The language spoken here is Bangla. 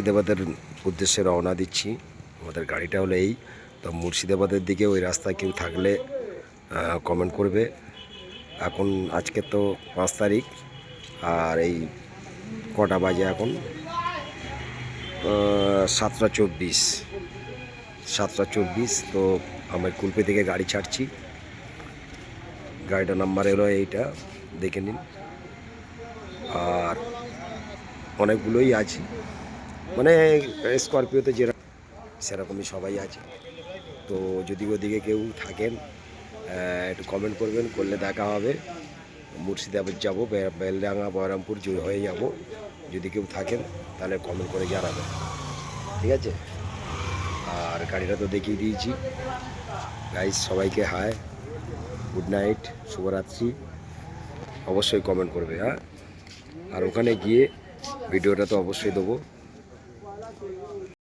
মুর্শিদাবাদের উদ্দেশ্যে রওনা দিচ্ছি। আমাদের গাড়িটা হলো এই তো মুর্শিদাবাদের দিকে ওই রাস্তায় কেউ থাকলে কমেন্ট করবে। এখন আজকে তো পাঁচ তারিখ, আর এই কটা বাজে এখন? সাতটা চব্বিশ। সাতটা চব্বিশ, তো আমার কুলপি থেকে গাড়ি ছাড়ছি। গাড়িটার নাম্বার এলো এইটা, দেখে নিন। আর অনেকগুলোই আছে। মানে স্করপিওতে যেরকম সেরকমই সবাই আছে। তো যদি ওদিকে কেউ থাকেন একটু কমেন্ট করবেন, করলে দেখা হবে। মুর্শিদাবাদ যাব বেলডাঙ্গা, বহরমপুর হয়ে যাব। যদি কেউ থাকেন, তাহলে কমেন্ট করে জানাবেন। ঠিক আছে? আর গাড়িটা তো দেখিয়ে দিয়েছি। গাইজ সবাইকে হায় গুড নাইট শুভরাত্রি। অবশ্যই কমেন্ট করবে হ্যাঁ? আর ওখানে গিয়ে ভিডিওটা তো অবশ্যই দেবো।